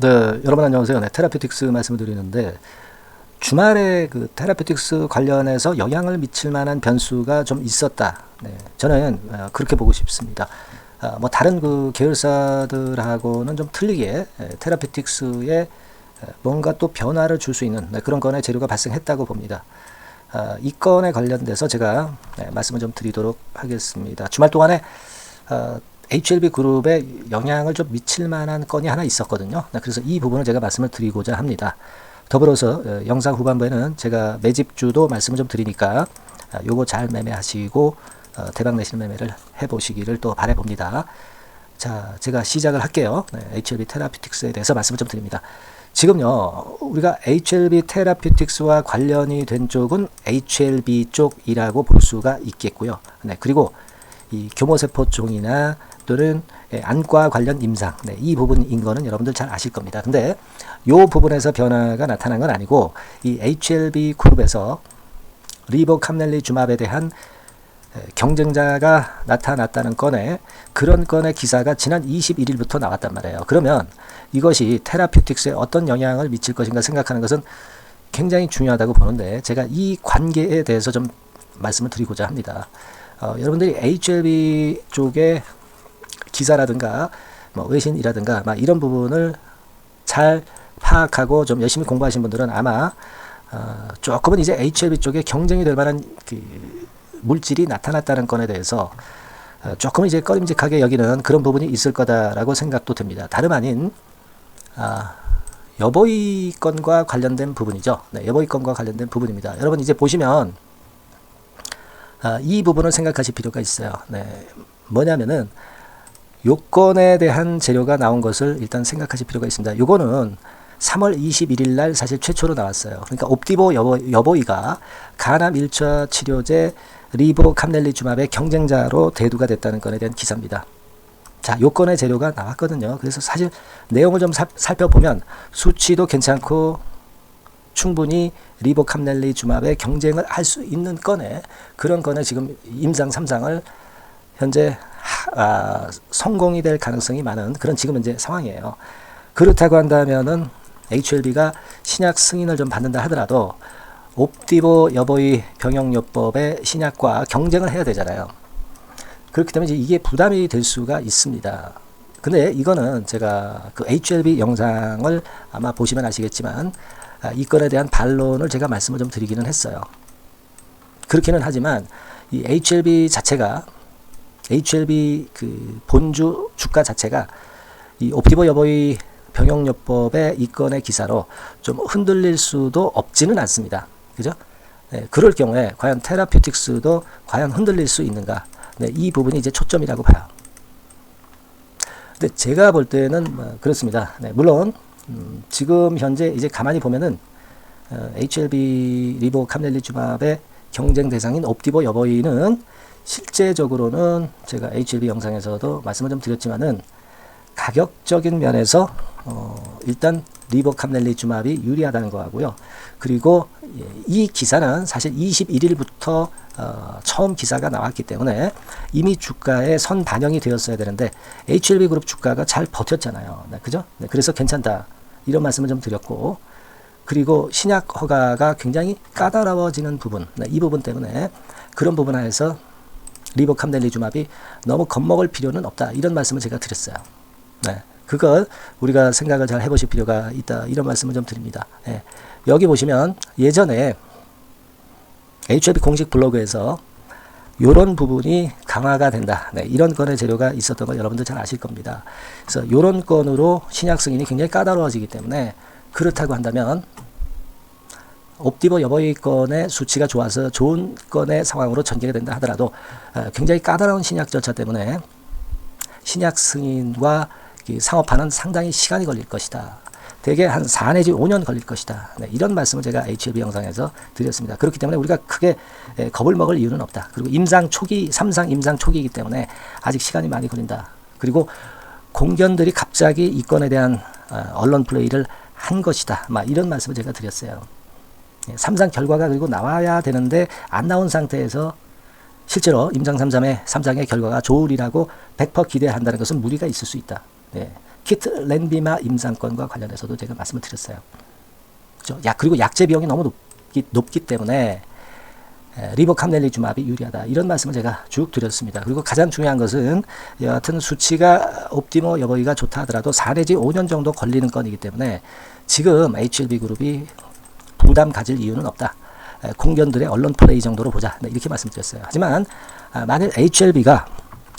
네, 여러분 안녕하세요. 네, 테라피틱스 말씀을 드리는데 주말에 그 테라피틱스 관련해서 영향을 미칠 만한 변수가 좀 있었다. 네, 저는 어, 그렇게 보고 싶습니다. 아, 뭐 다른 그 계열사들하고는 좀 틀리게 예, 테라피틱스에 에, 뭔가 또 변화를 줄 수 있는 네, 그런 건의 재료가 발생했다고 봅니다. 아, 이 건에 관련돼서 제가 네, 말씀을 좀 드리도록 하겠습니다. 주말 동안에 어, HLB 그룹에 영향을 좀 미칠 만한 건이 하나 있었거든요. 네, 그래서 이 부분을 제가 말씀을 드리고자 합니다. 더불어서 어, 영상 후반부에는 제가 매집주도 말씀을 좀 드리니까 아, 요거 잘 매매하시고 어, 대박 내시는 매매를 해보시기를 또 바라봅니다. 자, 제가 시작을 할게요. 네, HLB 테라피틱스에 대해서 말씀을 좀 드립니다. 지금요, 우리가 HLB 테라피틱스와 관련이 된 쪽은 HLB 쪽이라고 볼 수가 있겠고요. 네, 그리고 이 교모세포 쪽이나 또는 예, 안과 관련 임상 네, 이 부분인 거는 여러분들 잘 아실 겁니다. 근데 요 부분에서 변화가 나타난 건 아니고 이 HLB 그룹에서 리보캄넬리 주맙에 대한 에, 경쟁자가 나타났다는 건에 그런 건의 기사가 지난 21일부터 나왔단 말이에요. 그러면 이것이 테라피틱스에 어떤 영향을 미칠 것인가 생각하는 것은 굉장히 중요하다고 보는데 제가 이 관계에 대해서 좀 말씀을 드리고자 합니다. 어, 여러분들이 HLB 쪽에 기사라든가 뭐 외신이라든가 막 이런 부분을 잘 파악하고 좀 열심히 공부하신 분들은 아마 어, 조금은 이제 HLB 쪽에 경쟁이 될 만한 그 물질이 나타났다는 건에 대해서 어, 조금 이제 꺼림직하게 여기는 그런 부분이 있을 거다라고 생각도 됩니다. 다름 아닌 아, 여보이 건과 관련된 부분이죠. 네, 여보이 건과 관련된 부분입니다. 여러분 이제 보시면 아, 이 부분을 생각하실 필요가 있어요. 네, 뭐냐면은 요건에 대한 재료가 나온 것을 일단 생각하실 필요가 있습니다. 요거는 3월 21일 날 사실 최초로 나왔어요. 그러니까 옵티보 여보, 여보 이가 간암 1차 치료제 리보 캄넬리주맙의 경쟁자로 대두가 됐다는 건에 대한 기사입니다. 자, 요건의 재료가 나왔거든요. 그래서 사실 내용을 좀 살, 살펴보면 수치도 괜찮고 충분히 리보 캄넬리 주맙의 경쟁을 할 수 있는 건에 그런 건에 지금 임상 3상을 현재 하, 아, 성공이 될 가능성이 많은 그런 지금 현재 상황이에요. 그렇다고 한다면은 HLB가 신약 승인을 좀 받는다 하더라도 옵티보 여보이 병역요법의 신약과 경쟁을 해야 되잖아요. 그렇기 때문에 이게 부담이 될 수가 있습니다. 근데 이거는 제가 그 HLB 영상을 아마 보시면 아시겠지만 아, 이 건에 대한 반론을 제가 말씀을 좀 드리기는 했어요. 그렇기는 하지만 이 HLB 자체가 HLB 그 본주 주가 자체가 이 옵티보 여보이 병역요법의 이 건의 기사로 좀 흔들릴 수도 없지는 않습니다. 그죠? 네, 그럴 경우에 과연 테라피틱스도 과연 흔들릴 수 있는가? 네, 이 부분이 이제 초점이라고 봐요. 근데 제가 볼 때는 뭐 그렇습니다. 네, 물론 음, 지금 현재 이제 가만히 보면은 어, HLB 리보 카멜리주밥의 경쟁 대상인 옵티보 여보이는 실제적으로는 제가 HLB 영상에서도 말씀을 좀 드렸지만은 가격적인 면에서 어, 일단 리버 캄넬리 주맙이 유리하다는 거 하고요. 그리고 예, 이 기사는 사실 21일부터 어, 처음 기사가 나왔기 때문에 이미 주가에 선 반영이 되었어야 되는데 HLB 그룹 주가가 잘 버텼잖아요. 네, 그죠? 네, 그래서 괜찮다. 이런 말씀을 좀 드렸고 그리고 신약 허가가 굉장히 까다로워지는 부분, 네, 이 부분 때문에 그런 부분 안에서 리버캄넬리주맙이 너무 겁먹을 필요는 없다. 이런 말씀을 제가 드렸어요. 네. 그걸 우리가 생각을 잘 해보실 필요가 있다. 이런 말씀을 좀 드립니다. 예. 여기 보시면 예전에 HLB 공식 블로그에서 이런 부분이 강화가 된다. 네, 이런 건의 재료가 있었던 걸 여러분들 잘 아실 겁니다. 그래서 이런 건으로 신약 승인이 굉장히 까다로워지기 때문에 그렇다고 한다면 옵티버 여보이 건의 수치가 좋아서 좋은 건의 상황으로 전개가 된다 하더라도 어, 굉장히 까다로운 신약 절차 때문에 신약 승인과 상업화는 상당히 시간이 걸릴 것이다. 대개 한 4 내지 5년 걸릴 것이다. 네, 이런 말씀을 제가 HLB 영상에서 드렸습니다. 그렇기 때문에 우리가 크게 겁을 먹을 이유는 없다. 그리고 임상 초기, 삼상 임상 초기이기 때문에 아직 시간이 많이 걸린다. 그리고 공견들이 갑자기 이 건에 대한 어, 언론 플레이를 한 것이다. 막 이런 말씀을 제가 드렸어요. 예, 삼상 결과가 그리고 나와야 되는데 안 나온 상태에서 실제로 임상 3상의 3상의 결과가 좋으리라고 100% 기대한다는 것은 무리가 있을 수 있다. 네. 리키트 렌비마 임상권과 관련해서도 제가 말씀을 드렸어요. 그죠? 약 그리고 약제 비용이 너무 높기, 높기 때문에 에, 리보캄넬리주맙이 유리하다 이런 말씀을 제가 쭉 드렸습니다. 그리고 가장 중요한 것은 여하튼 수치가 옵티모 여보기가 좋다 하더라도 4 내지 5년 정도 걸리는 건이기 때문에 지금 HLB 그룹이 부담 가질 이유는 없다. 에, 공견들의 언론 플레이 정도로 보자. 네, 이렇게 말씀드렸어요. 하지만 아, 만일 HLB가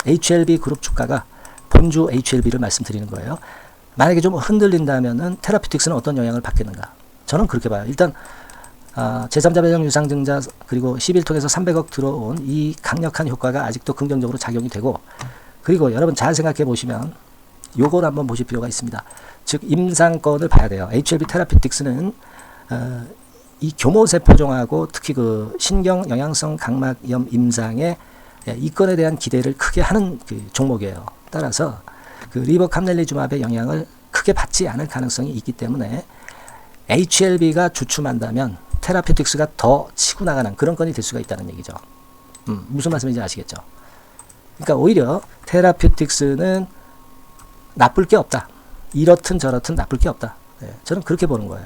HLB 그룹 주가가 본주 HLB를 말씀드리는 거예요. 만약에 좀 흔들린다면은 테라피틱스는 어떤 영향을 받겠는가? 저는 그렇게 봐요. 일단 아, 제3자 배정 유상증자 그리고 11통에서 300억 들어온 이 강력한 효과가 아직도 긍정적으로 작용이 되고 그리고 여러분 잘 생각해 보시면 요걸 한번 보실 필요가 있습니다. 즉 임상권을 봐야 돼요. HLB 테라피틱스는 어, 이 교모세포종하고 특히 그 신경 영양성 각막염 임상의 예, 이 건에 대한 기대를 크게 하는 그 종목이에요. 따라서 그 리버 캄넬리주맙의 영향을 크게 받지 않을 가능성이 있기 때문에 HLB가 주춤한다면 테라피틱스가 더 치고 나가는 그런 건이 될 수가 있다는 얘기죠. 음, 무슨 말씀인지 아시겠죠? 그러니까 오히려 테라피틱스는 나쁠 게 없다. 이렇든 저렇든 나쁠 게 없다. 예, 저는 그렇게 보는 거예요.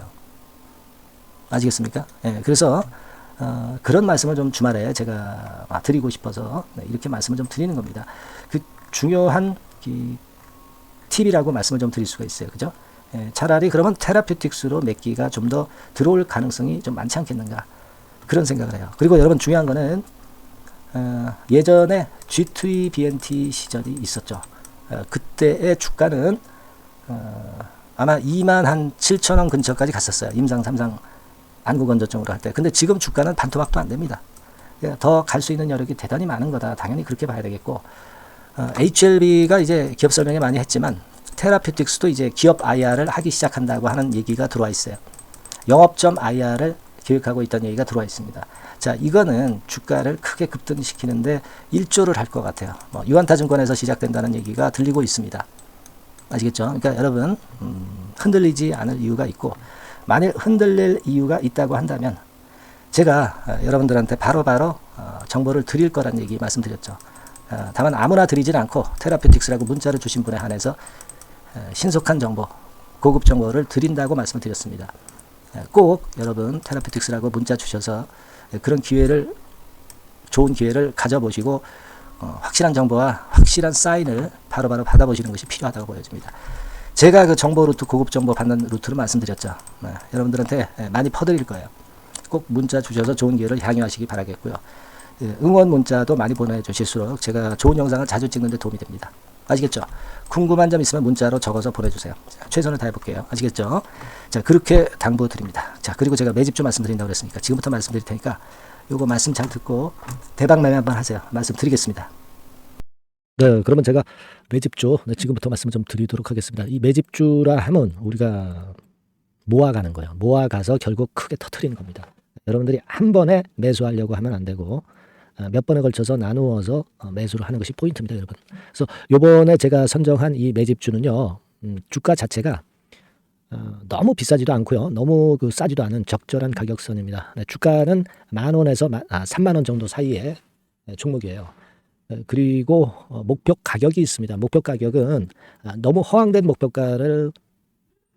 아시겠습니까? 예, 그래서 어, 그런 말씀을 좀 주말에 제가 아, 드리고 싶어서 네, 이렇게 말씀을 좀 드리는 겁니다. 그 중요한 이 팁이라고 말씀을 좀 드릴 수가 있어요. 그죠? 예, 차라리 그러면 테라피틱스로 몇 기가 좀 더 들어올 가능성이 좀 많지 않겠는가 그런 생각을 해요. 그리고 여러분 중요한 거는 어, 예전에 G2E BNT 시절이 있었죠. 어, 그때의 주가는 어, 아마 2만 한 7천 원 근처까지 갔었어요. 임상 3상 안구건조증으로 할 때. 근데 지금 주가는 반토막도 안 됩니다. 더 갈 수 있는 여력이 대단히 많은 거다. 당연히 그렇게 봐야 되겠고 어, HLB가 이제 기업 설명에 많이 했지만 테라피틱스도 이제 기업 IR을 하기 시작한다고 하는 얘기가 들어와 있어요. 영업점 IR을 계획하고 있다는 얘기가 들어와 있습니다. 자, 이거는 주가를 크게 급등시키는데 일조를 할 것 같아요. 뭐 유한타증권에서 시작된다는 얘기가 들리고 있습니다. 아시겠죠? 그러니까 여러분 음, 흔들리지 않을 이유가 있고 만일 흔들릴 이유가 있다고 한다면 제가 어, 여러분들한테 바로바로 어, 정보를 드릴 거란 얘기 말씀드렸죠. 어, 다만 아무나 드리진 않고 테라피틱스라고 문자를 주신 분에 한해서 어, 신속한 정보, 고급 정보를 드린다고 말씀을 드렸습니다. 예, 꼭 여러분 테라피틱스라고 문자 주셔서 예, 그런 기회를 좋은 기회를 가져보시고 어, 확실한 정보와 확실한 사인을 바로 바로 받아보시는 것이 필요하다고 보여집니다. 제가 그 정보 루트, 고급 정보 받는 루트를 말씀드렸죠. 네, 여러분들한테 예, 많이 퍼드릴 거예요. 꼭 문자 주셔서 좋은 기회를 향유하시기 바라겠고요. 예, 응원 문자도 많이 보내주실수록 제가 좋은 영상을 자주 찍는 데 도움이 됩니다. 아시겠죠? 궁금한 점 있으면 문자로 적어서 보내주세요. 자, 최선을 다해볼게요. 아시겠죠? 자, 그렇게 당부드립니다. 자, 그리고 제가 매집주 말씀드린다고 그랬으니까 지금부터 말씀드릴 테니까 요거 말씀 잘 듣고 대박 매매 한번 하세요. 말씀드리겠습니다. 네, 그러면 제가 매집주 네, 지금부터 말씀을 좀 드리도록 하겠습니다. 이 매집주라 하면 우리가 모아가는 거예요. 모아가서 결국 크게 터트리는 겁니다. 여러분들이 한 번에 매수하려고 하면 안 되고 어, 몇 번에 걸쳐서 나누어서 어, 매수를 하는 것이 포인트입니다, 여러분. 그래서 요번에 제가 선정한 이 매집주는요, 음, 주가 자체가 어, 너무 비싸지도 않고요, 너무 그 싸지도 않은 적절한 가격선입니다. 네, 주가는 만 원에서 마, 아, 3만 원 정도 사이의 네, 종목이에요. 어, 그리고 어, 목표 가격이 있습니다. 목표 가격은 아, 너무 허황된 목표가를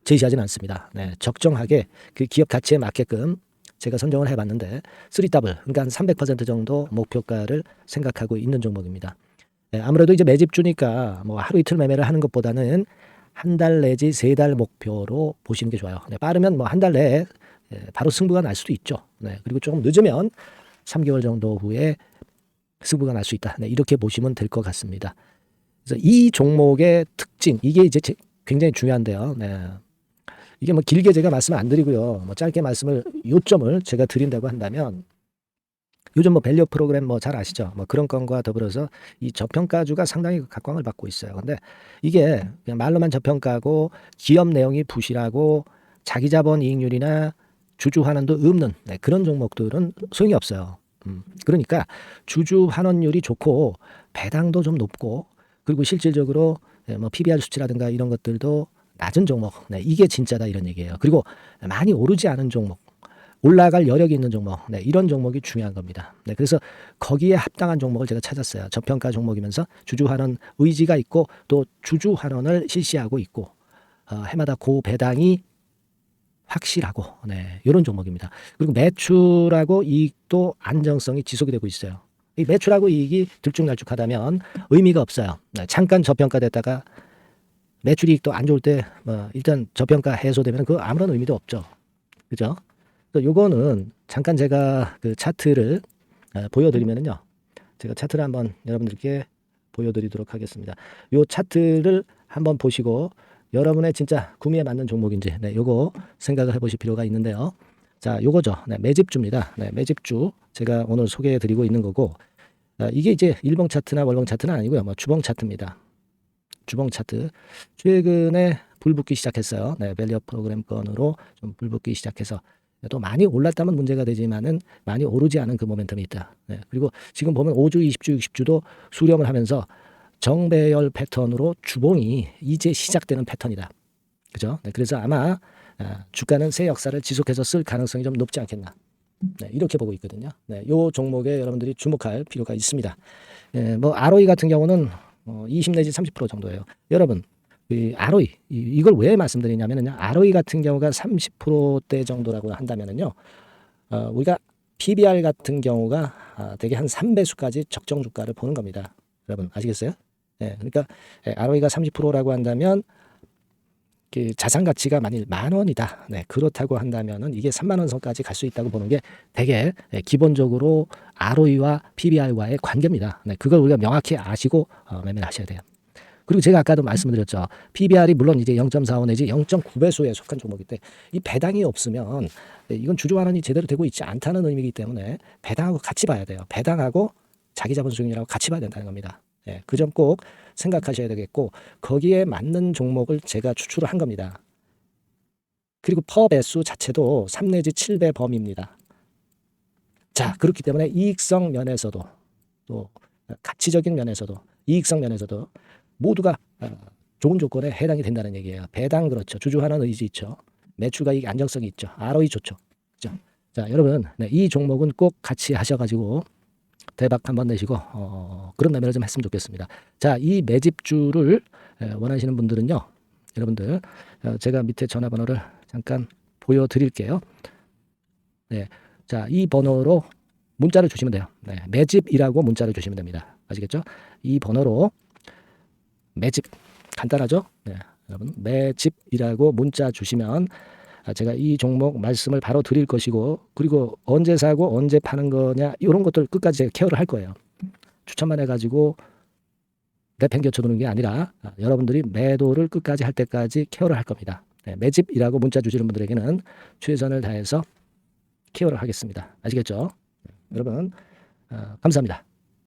제시하지는 않습니다. 네, 적정하게 그 기업 가치에 맞게끔 제가 선정을 해봤는데 3더블 그러니까 한 300% 정도 목표가를 생각하고 있는 종목입니다. 네, 아무래도 이제 매집주니까 뭐 하루 이틀 매매를 하는 것보다는 한 달 내지 세 달 목표로 보시는 게 좋아요. 네, 빠르면 뭐 한 달 내에 예, 바로 승부가 날 수도 있죠. 네, 그리고 조금 늦으면 3개월 정도 후에 승부가 날 수 있다. 네, 이렇게 보시면 될 것 같습니다. 그래서 이 종목의 특징 이게 이제 제- 굉장히 중요한데요. 네. 이게 뭐 길게 제가 말씀을 안 드리고요. 뭐 짧게 말씀을 요점을 제가 드린다고 한다면 요즘 뭐 밸류 프로그램 뭐 잘 아시죠? 뭐 그런 건과 더불어서 이 저평가주가 상당히 각광을 받고 있어요. 근데 이게 그냥 말로만 저평가고 기업 내용이 부실하고 자기 자본 이익률이나 주주 환원도 없는 네, 그런 종목들은 소용이 없어요. 음, 그러니까 주주 환원율이 좋고 배당도 좀 높고 그리고 실질적으로 예, 뭐 PBR 수치라든가 이런 것들도 낮은 종목. 네, 이게 진짜다 이런 얘기예요. 그리고 많이 오르지 않은 종목. 올라갈 여력이 있는 종목. 네, 이런 종목이 중요한 겁니다. 네, 그래서 거기에 합당한 종목을 제가 찾았어요. 저평가 종목이면서 주주 환원 의지가 있고 또 주주 환원을 실시하고 있고 어, 해마다 고 배당이 확실하고 네, 이런 종목입니다. 그리고 매출하고 이익도 안정성이 지속이 되고 있어요. 이 매출하고 이익이 들쭉날쭉하다면 의미가 없어요. 네, 잠깐 저평가됐다가 매출 이익도 안 좋을 때 뭐 일단 저평가 해소되면 그 아무런 의미도 없죠. 그죠? 요거는 잠깐 제가 그 차트를 아, 보여드리면은요. 제가 차트를 한번 여러분들께 보여드리도록 하겠습니다. 요 차트를 한번 보시고 여러분의 진짜 구미에 맞는 종목인지 네, 요거 생각을 해보실 필요가 있는데요. 자, 요거죠. 네, 매집주입니다. 네, 매집주 제가 오늘 소개해드리고 있는 거고 아, 이게 이제 일봉 차트나 월봉 차트는 아니고요. 뭐 주봉 차트입니다. 주봉 차트 최근에 불붙기 시작했어요. 네, 밸리업 프로그램 건으로 좀 불붙기 시작해서 또 많이 올랐다면 문제가 되지만은 많이 오르지 않은 그 모멘텀이 있다. 네, 그리고 지금 보면 5주, 20주, 60주도 수렴을 하면서 정배열 패턴으로 주봉이 이제 시작되는 패턴이다. 그죠? 네, 그래서 아마 아, 주가는 새 역사를 지속해서 쓸 가능성이 좀 높지 않겠나. 네, 이렇게 보고 있거든요. 네, 요 종목에 여러분들이 주목할 필요가 있습니다. 예, 뭐 ROE 같은 경우는 어, 20 내지 30% 정도예요. 여러분, 이 ROE 이- 이걸 왜 말씀드리냐면은요. ROE 같은 경우가 30%대 정도라고 한다면은요. 어, 우리가 PBR 같은 경우가 아, 대개 한 3배수까지 적정 주가를 보는 겁니다. 여러분 아시겠어요? 예, 그러니까 예, ROE가 30%라고 한다면 그 자산 가치가 만일 만 원이다. 네, 그렇다고 한다면은 이게 3만 원 선까지 갈 수 있다고 보는 게 되게 예, 기본적으로 ROE와 PBR과의 관계입니다. 네, 그걸 우리가 명확히 아시고 어, 매매를 하셔야 돼요. 그리고 제가 아까도 말씀드렸죠. PBR이 물론 이제 0.45 내지 0.9배수에 속한 종목인데 이 배당이 없으면 네, 이건 주주 환원이 제대로 되고 있지 않다는 의미이기 때문에 배당하고 같이 봐야 돼요. 배당하고 자기 자본 수익률하고 같이 봐야 된다는 겁니다. 예, 그 점 꼭 생각하셔야 되겠고 거기에 맞는 종목을 제가 추출을 한 겁니다. 그리고 퍼 배수 자체도 3 내지 7배 범위입니다. 자, 그렇기 때문에 이익성 면에서도 또 가치적인 면에서도 이익성 면에서도 모두가 어, 좋은 조건에 해당이 된다는 얘기예요. 배당 그렇죠. 주주 환원 의지 있죠. 매출과 이익 안정성이 있죠. ROE 좋죠. 그죠? 자, 여러분, 네, 이 종목은 꼭 같이 하셔가지고 대박 한번 내시고 어, 그런 매매를 좀 했으면 좋겠습니다. 자, 이 매집주를 에, 원하시는 분들은요, 여러분들 어, 제가 밑에 전화번호를 잠깐 보여드릴게요. 네, 자, 이 번호로 문자를 주시면 돼요. 네, 매집이라고 문자를 주시면 됩니다. 아시겠죠? 이 번호로 매집 간단하죠? 네, 여러분 매집이라고 문자 주시면 아, 제가 이 종목 말씀을 바로 드릴 것이고 그리고 언제 사고 언제 파는 거냐 이런 것들 끝까지 제가 케어를 할 거예요. 추천만 해가지고 내팽겨쳐 두는 게 아니라 아, 여러분들이 매도를 끝까지 할 때까지 케어를 할 겁니다. 네, 매집이라고 문자 주시는 분들에게는 최선을 다해서 케어를 하겠습니다. 아시겠죠? 네, 여러분 어, 감사합니다.